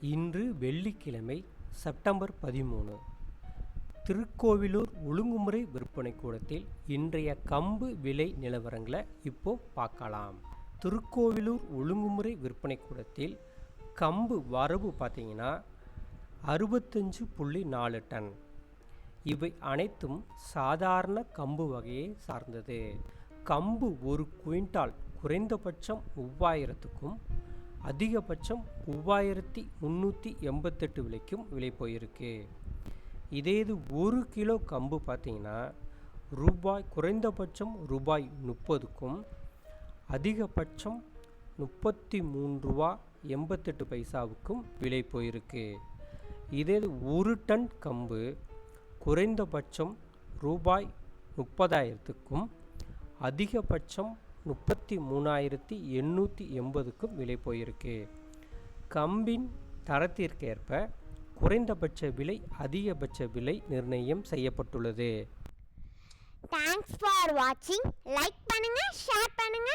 இன்று வெள்ளிக்கிழமை செப்டம்பர் பதிமூணு. திருக்கோவிலூர் ஒழுங்குமுறை விற்பனை கூடத்தில் இன்றைய கம்பு விலை நிலவரங்களை இப்போ பார்க்கலாம். திருக்கோவிலூர் ஒழுங்குமுறை விற்பனை கூடத்தில் கம்பு வரவு பார்த்தீங்கன்னா அறுபத்தஞ்சு புள்ளி நாலு டன். இவை அனைத்தும் சாதாரண கம்பு வகையை சார்ந்தது. கம்பு ஒரு குவிண்டால் குறைந்தபட்சம் மூவாயிரத்துக்கும் அதிகபட்சம் மூவாயிரத்தி முந்நூற்றி எண்பத்தெட்டு விலைக்கும் விலை போயிருக்கு. இதே இது ஒரு கிலோ கம்பு பார்த்தீங்கன்னா ரூபாய் குறைந்தபட்சம் ரூபாய் முப்பதுக்கும் அதிகபட்சம் முப்பத்தி மூன்று ரூபா எண்பத்தெட்டு பைசாவுக்கும் விலை போயிருக்கு. இதே இது ஒரு டன் கம்பு குறைந்தபட்சம் ரூபாய் முப்பதாயிரத்துக்கும் அதிகபட்சம் முப்பத்தி மூணாயிரத்தி எண்ணூற்றி எண்பதுக்கும் விலை போயிருக்கு. கம்பின் தரத்திற்கேற்ப குறைந்தபட்ச விலை அதிகபட்ச விலை நிர்ணயம் செய்யப்பட்டுள்ளது. தேங்க்ஸ் ஃபார் வாட்சிங் லைக் பண்ணுங்க ஷேர் பண்ணுங்க.